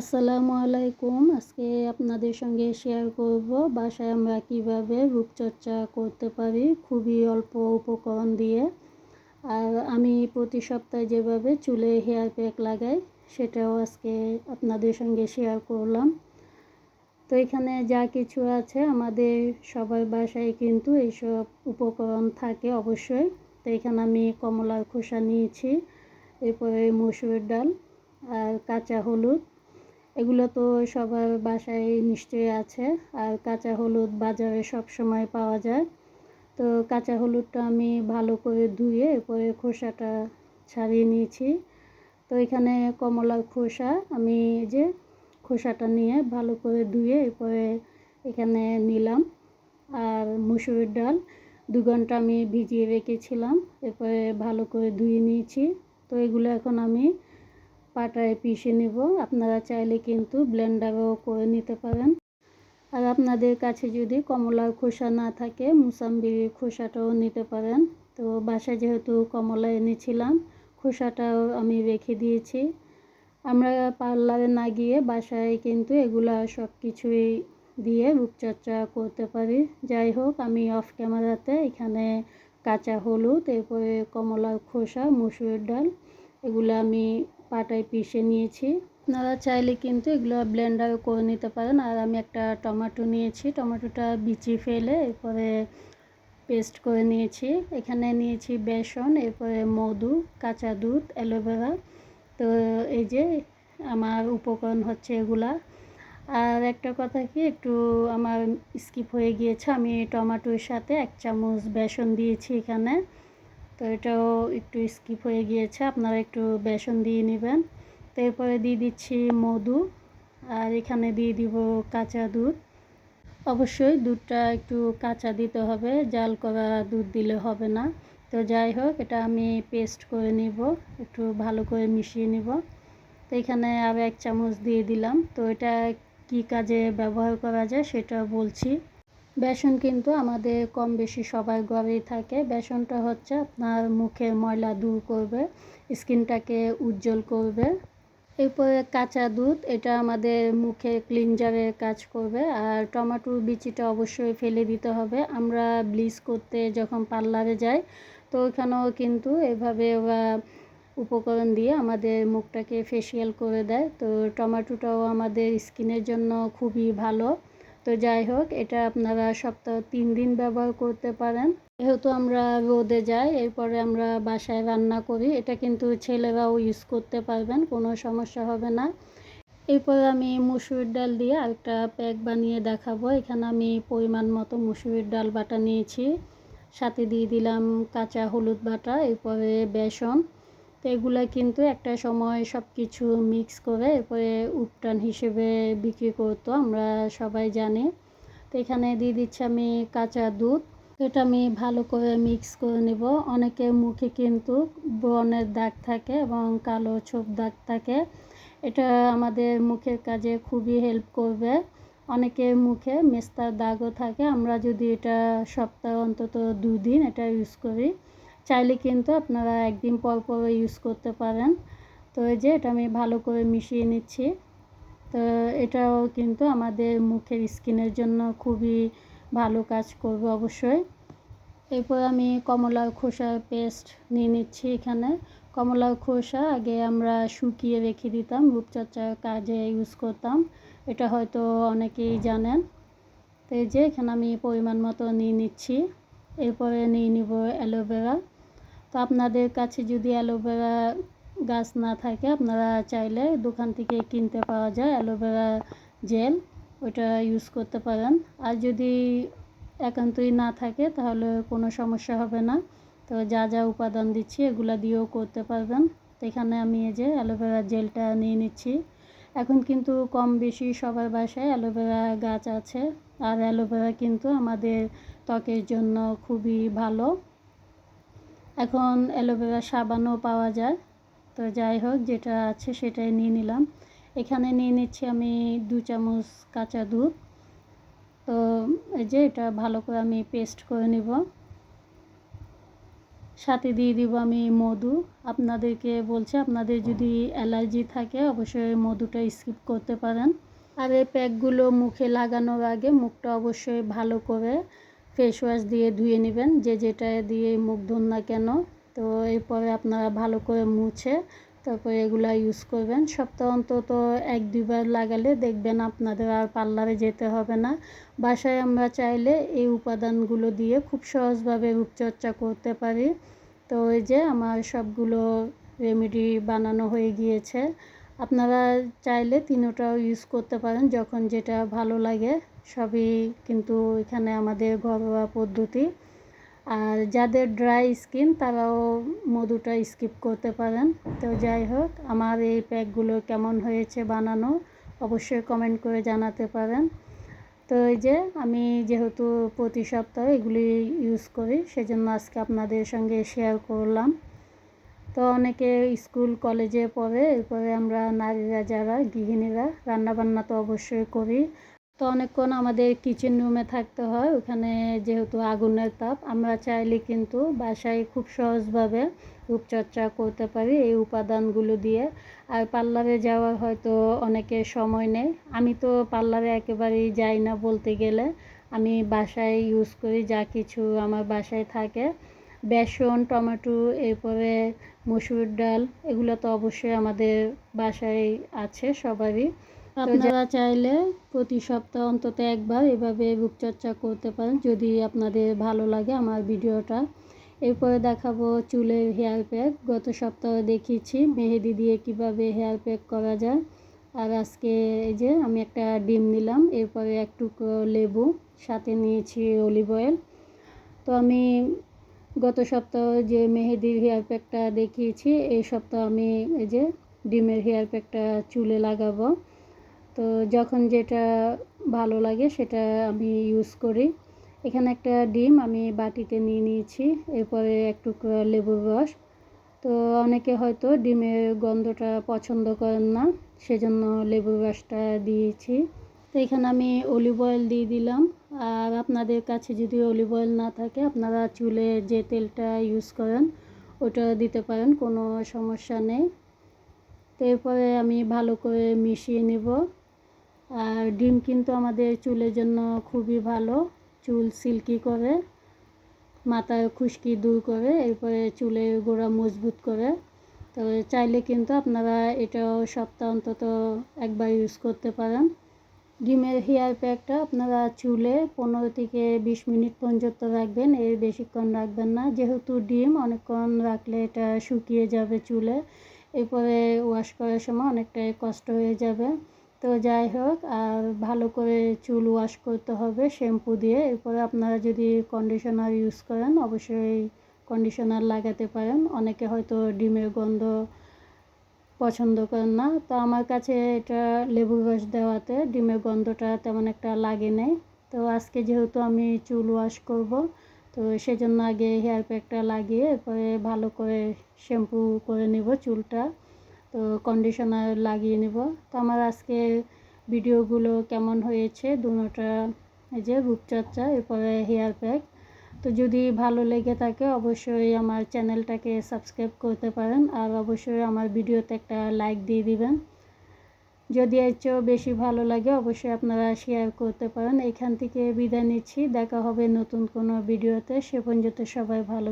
আসসালামু আলাইকুম। আজকে আপনাদের সঙ্গে শেয়ার করব, বাসায় আমরা কীভাবে রূপচর্চা করতে পারি খুবই অল্প উপকরণ দিয়ে। আর আমি প্রতি সপ্তাহে যেভাবে চুলে হেয়ার প্যাক লাগাই, সেটাও আজকে আপনাদের সঙ্গে শেয়ার করলাম। তো এখানে যা কিছু আছে, আমাদের সবার বাসায় কিন্তু এইসব উপকরণ থাকে অবশ্যই। তো এখানে আমি কমলার খোসা নিয়েছি, এরপরে মসুরের ডাল আর কাঁচা হলুদ। এগুলো তো সবার বাসায় নিশ্চয়ই আছে। আর কাঁচা হলুদ বাজারে সব সময় পাওয়া যায়। তো কাঁচা হলুদটা আমি ভালো করে ধুয়ে এরপরে খোসাটা ছাড়িয়ে নিয়েছি। তো এখানে কমলার খোসা আমি যে খোসাটা নিয়ে ভালো করে ধুয়ে এরপরে এখানে নিলাম। আর মুসুরির ডাল দু ঘণ্টা আমি ভিজিয়ে রেখেছিলাম। এরপরে ভালো করে ধুয়ে নিয়েছি। তো এগুলো এখন আমি পাটায় পিষে নেব। আপনারা চাইলে কিন্তু ব্লেন্ডারও করে নিতে পারেন। আর আপনাদের কাছে যদি কমলার খোসা না থাকে মুসাম্বির খোসাটাও নিতে পারেন। তো বাসায় যেহেতু কমলা এনেছিলাম, খোসাটাও আমি রেখে দিয়েছি। আমরা পার্লারে না গিয়ে বাসায় কিন্তু এগুলা সব কিছুই দিয়ে রূপচর্চা করতে পারি। যাই হোক, আমি অফ ক্যামেরাতে এখানে কাঁচা হলুদ, এরপরে কমলার খোসা মুসুরের ডাল, এগুলো আমি পাটায় পিষে নিয়েছি। আপনারা চাইলে কিন্তু এগুলো ব্লেন্ডারও করে নিতে পারেন। আর আমি একটা টমেটো নিয়েছি। টমেটোটা বিচি ফেলে এরপরে পেস্ট করে নিয়েছি। এখানে নিয়েছি বেসন, এরপরে মধু, কাঁচা দুধ, অ্যালোভেরা। তো এই যে আমার উপকরণ হচ্ছে এগুলা। আর একটা কথা কি, একটু আমার স্কিপ হয়ে গিয়েছে। আমি টমেটোর সাথে এক চামচ বেসন দিয়েছি এখানে। তো এটাও একটু স্কিপ হয়ে গিয়েছে, আপনারা একটু বেসন দিয়ে নেবেন। তো এরপরে দিয়ে দিচ্ছি মধু, আর এখানে দিয়ে দিব কাঁচা দুধ। অবশ্যই দুধটা একটু কাঁচা দিতে হবে, জাল করা দুধ দিলে হবে না। তো যাই হোক, এটা আমি পেস্ট করে নিব, একটু ভালো করে মিশিয়ে নিব। তো এখানে আর এক চামচ দিয়ে দিলাম। তো এটা কি কাজে ব্যবহার করা যায় সেটা বলছি। বেসন কিন্তু আমাদের কম বেশি সবার ঘরেই থাকে। বেসনটা হচ্ছে আপনার মুখের ময়লা দূর করবে, স্কিনটাকে উজ্জ্বল করবে। এরপরে কাঁচা দুধ, এটা আমাদের মুখে ক্লিনজারের কাজ করবে। আর টমেটোর বিচিটা অবশ্যই ফেলে দিতে হবে। আমরা ব্লিচ করতে যখন পার্লারে যাই, তো ওখানেও কিন্তু এভাবে ওরা উপকরণ দিয়ে আমাদের মুখটাকে ফেসিয়াল করে দেয়। তো টমেটোটাও আমাদের স্কিনের জন্য খুবই ভালো। তো যাই হোক, এটা আপনারা সপ্তাহ তিন দিন ব্যবহার করতে পারেন। যেহেতু আমরা রোদে যাই, এরপরে আমরা বাসায় রান্না করি, এটা কিন্তু ছেলেরাও ইউজ করতে পারবেন, কোনো সমস্যা হবে না। এরপরে আমি মুসুরির ডাল দিয়ে আরেকটা প্যাক বানিয়ে দেখাবো। এখানে আমি পরিমাণ মতো মুসুরির ডাল বাটা নিয়েছি। সাথে দিয়ে দিলাম কাঁচা হলুদ বাটা, এরপরে বেসন। তো এগুলো কিন্তু একটা সময় সব কিছু মিক্স করে এরপরে উপটান হিসেবে বিক্রি করতো, আমরা সবাই জানি। তো এখানে দিয়ে দিচ্ছি আমি কাঁচা দুধ। এটা আমি ভালো করে মিক্স করে নেব। অনেকের মুখে কিন্তু ব্রণের দাগ থাকে এবং কালো ছোপ দাগ থাকে। এটা আমাদের মুখের কাজে খুবই হেল্প করবে। অনেকের মুখে মেস্তার দাগও থাকে। আমরা যদি এটা সপ্তাহে অন্তত দুদিন এটা ইউজ করি চাইলে কিন্তু আপনারা একদিন পর পর ইউজ করতে পারেন। তো এই যে এটা আমি ভালো করে মিশিয়ে নিচ্ছি। তো এটাও কিন্তু আমাদের মুখের স্কিনের জন্য খুবই ভালো কাজ করবে অবশ্যই। এরপর আমি কমলার খোসার পেস্ট নিয়ে নিচ্ছি এখানে। কমলার খোসা আগে আমরা শুকিয়ে রেখে দিতাম, রূপচর্চার কাজে ইউজ করতাম। এটা হয়তো অনেকেই জানেন। তো এই যে এখানে আমি পরিমাণ মতো নিয়ে নিচ্ছি। এরপরে নিয়ে নিব অ্যালোভেরা। তো আপনাদের কাছে যদি অ্যালোভেরা গাছ না থাকে, আপনারা চাইলে দোকান থেকে কিনতে পাওয়া যায় অ্যালোভেরা জেল। ওইটা ইউজ করতে পারেন। আর যদি একান্তই না থাকে, তাহলে কোনো সমস্যা হবে না। তো যা যা উপাদান দিচ্ছি, এগুলো দিয়েও করতে পারবেন। তো এখানে আমি এই যে অ্যালোভেরা জেলটা নিয়ে নিচ্ছি। এখন কিন্তু কম বেশি সবার বাসায় অ্যালোভেরা গাছ আছে। আর অ্যালোভেরা কিন্তু আমাদের ত্বকের জন্য খুবই ভালো। এখন অ্যালোভেরা সাবানও পাওয়া যায়। তো যাই হোক, যেটা আছে সেটাই নিয়ে নিলাম। এখানে নিয়ে নিচ্ছি আমি দু চামচ কাঁচা দুধ। তো এই যে এটা ভালো করে আমি পেস্ট করে নিব। সাথে দিয়ে দিব আমি মধু। আপনাদেরকে বলছি, আপনাদের যদি অ্যালার্জি থাকে অবশ্যই মধুটা স্কিপ করতে পারেন। আর এই প্যাকগুলো মুখে লাগানোর আগে মুখটা অবশ্যই ভালো করে ফেস ওয়াশ দিয়ে ধুয়ে নেবেন। যে যেটা দিয়ে মুখ ধুন না কেন, তো এরপরে আপনারা ভালো করে মুছে তারপরে এগুলা ইউজ করবেন। সপ্তাহ অন্তত এক দুইবার লাগালে দেখবেন আপনাদের আর পার্লারে যেতে হবে না। বাসায় আমরা চাইলে এই উপাদানগুলো দিয়ে খুব সহজভাবে রূপচর্চা করতে পারি। তো এই যে আমার সবগুলো রেমেডি বানানো হয়ে গিয়েছে। আপনারা চাইলে তিনোটাও ইউজ করতে পারেন যখন যেটা ভালো লাগে। সবই কিন্তু এখানে আমাদের ঘরোয়া পদ্ধতি। আর যাদের ড্রাই স্কিন তারাও মধুটা স্কিপ করতে পারেন। তো যাই হোক, আমার এই প্যাকগুলো কেমন হয়েছে বানানো অবশ্যই কমেন্ট করে জানাতে পারেন। তো এই যে, আমি যেহেতু প্রতি সপ্তাহে এগুলি ইউজ করি, সেজন্য আজকে আপনাদের সঙ্গে শেয়ার করলাম। তো অনেকে স্কুল কলেজে পড়ে, এরপরে আমরা নারীরা যারা, গৃহিণীরা, রান্নাবান্না তো অবশ্যই করি। তো অনেকক্ষণ আমাদের কিচেন রুমে থাকতে হয়, ওখানে যেহেতু আগুনের তাপ, আমরা চাইলে কিন্তু বাসায় খুব সহজভাবে রূপচর্চা করতে পারি এই উপাদানগুলো দিয়ে। আর পার্লারে যাওয়ার হয়তো অনেকে সময় নেই আমি তো পার্লারে একেবারেই যাই না বলতে গেলে। আমি বাসায় ইউজ করি যা কিছু আমার বাসায় থাকে। বেসন, টমেটো, এরপরে মসুর ডাল, এগুলো তো অবশ্যই আমাদের বাসায় আছে সবারই। আপনারা চাইলে প্রতি সপ্তাহ অন্তত একবার এভাবে রূপচর্চা করতে পারেন। যদি আপনাদের ভালো লাগে আমার ভিডিওটা। এরপরে দেখাবো চুলের হেয়ার প্যাক। গত সপ্তাহে দেখিয়েছি মেহেদি দিয়ে কীভাবে হেয়ার প্যাক করা যায়। আর আজকে এই যে আমি একটা ডিম নিলাম, এরপরে একটু লেবু, সাথে নিয়েছি অলিভ অয়েল। তো আমি গত সপ্তাহে যে মেহেদির হেয়ার প্যাকটা দেখিয়েছি, এই সপ্তাহ আমি এই যে ডিমের হেয়ার প্যাকটা চুলে লাগাবো। তো যখন যেটা ভালো লাগে সেটা আমি ইউজ করি। এখানে একটা ডিম আমি বাটিতে নিয়ে নিয়েছি, এরপরে একটু লেবুর রস। তো অনেকে হয়তো ডিমের গন্ধটা পছন্দ করেন না, সেজন্য লেবুর রসটা দিয়েছি। তো এখানে আমি অলিভ অয়েল দিয়ে দিলাম। আর আপনাদের কাছে যদি অলিভ অয়েল না থাকে, আপনারা চুলে যে তেলটা ইউজ করেন, ওটা দিতে পারেন, কোনো সমস্যা নেই। তো এরপরে আমি ভালো করে মিশিয়ে নেব। আর ডিম কিন্তু আমাদের চুলের জন্য খুবই ভালো। চুল সিল্কি করে, মাথায় খুশকি দূর করে, এরপরে চুলের গোড়া মজবুত করে। তো চাইলে কিন্তু আপনারা এটাও সপ্তাহ অন্তত একবার ইউজ করতে পারেন। ডিমের হেয়ার প্যাকটা আপনারা চুলে পনেরো থেকে বিশ মিনিট পর্যন্ত রাখবেন, এর বেশিক্ষণ রাখবেন না। যেহেতু ডিম, অনেকক্ষণ রাখলে এটা শুকিয়ে যাবে চুলে। এরপরে ওয়াশ করার সময় অনেকটাই কষ্ট হয়ে যাবে। তো যাই হোক, আর ভালো করে চুল ওয়াশ করতে হবে শ্যাম্পু দিয়ে। এরপরে আপনারা যদি কন্ডিশনার ইউজ করেন, অবশ্যই কন্ডিশনার লাগাতে পারেন। অনেকে হয়তো ডিমের গন্ধ পছন্দ করেন না। তো আমার কাছে এটা লেবুর রস দেওয়াতে ডিমের গন্ধটা তেমন একটা লাগে নেই। তো আজকে যেহেতু আমি চুল ওয়াশ করব, তো সেজন্য আগে হেয়ার প্যাকটা লাগিয়ে, এরপরে ভালো করে শ্যাম্পু করে নেব চুলটা। তো কন্ডিশনার লাগিয়ে নেব। তো আমার আজকে ভিডিওগুলো কেমন হয়েছে, দুটা এই যে রূপচর্চা এরপরে হেয়ার প্যাক। তো যদি ভালো লেগে থাকে অবশ্যই আমার চ্যানেলটাকে সাবস্ক্রাইব করতে পারেন আর অবশ্যই আমার ভিডিওতে একটা লাইক দিয়ে দিবেন। যদি এর চেয়েও বেশি ভালো লাগে অবশ্যই আপনারা শেয়ার করতে পারেন। এখান থেকে বিদায় নিচ্ছি। দেখা হবে নতুন কোনো ভিডিওতে। সে পর্যন্ত সবাই ভালো